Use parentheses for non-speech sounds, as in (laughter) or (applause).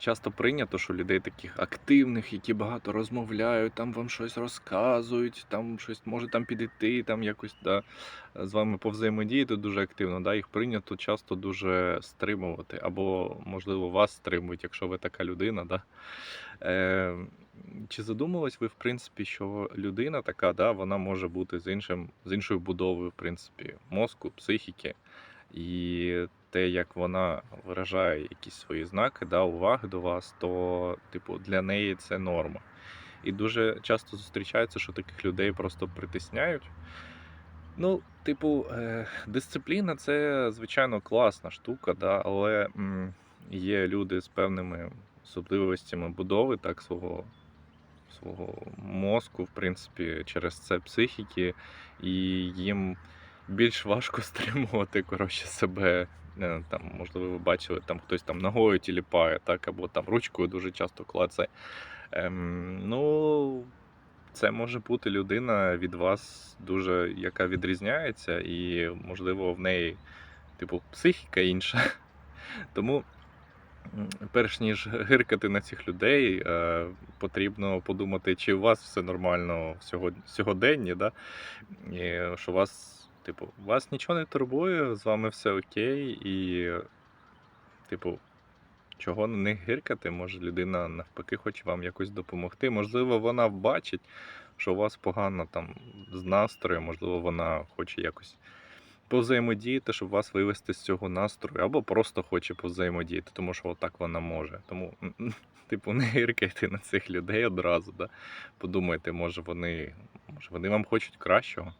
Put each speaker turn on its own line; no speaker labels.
часто прийнято, що людей таких активних, які багато розмовляють, там вам щось розказують, там щось може там підійти, там якось да, з вами повзаємодіяти дуже активно. Да, їх прийнято часто дуже стримувати, або, можливо, вас стримують, якщо ви така людина. Да. Е, чи задумувались ви, в принципі, що людина така, да, вона може бути з іншим, з іншою будовою, в принципі, мозку, психіки, і те, як вона виражає якісь свої знаки, да, уваги до вас, то, типу, для неї це норма. І дуже часто зустрічається, що таких людей просто притисняють. Ну, типу, е, дисципліна це, звичайно, класна штука, да, але є люди з певними особливостями будови так, свого, свого мозку, в принципі, через це психіки, і їм більш важко (laughs) стримувати коротше, себе. Там, можливо, ви бачили, там хтось там ногою тіліпає, так, або там ручкою дуже часто клацає. Ем, ну, це може бути людина від вас дуже, яка відрізняється, і, можливо, в неї, типу, психіка інша. (laughs) Тому, перш ніж гиркати на цих людей, е, потрібно подумати, чи у вас все нормально в сьогоденні, да? і що вас, типу, вас нічого не турбує, з вами все окей, і, типу, чого на них гиркати? Може, людина навпаки хоче вам якось допомогти. Можливо, вона бачить, що у вас погано там з настроєм, можливо, вона хоче якось повзаємодіяти, щоб вас вивести з цього настрою, або просто хоче повзаємодіяти, тому що отак вона може. Тому, (laughs) типу, не гиркайте на цих людей одразу. Да? Подумайте, може вони, може вони вам хочуть кращого.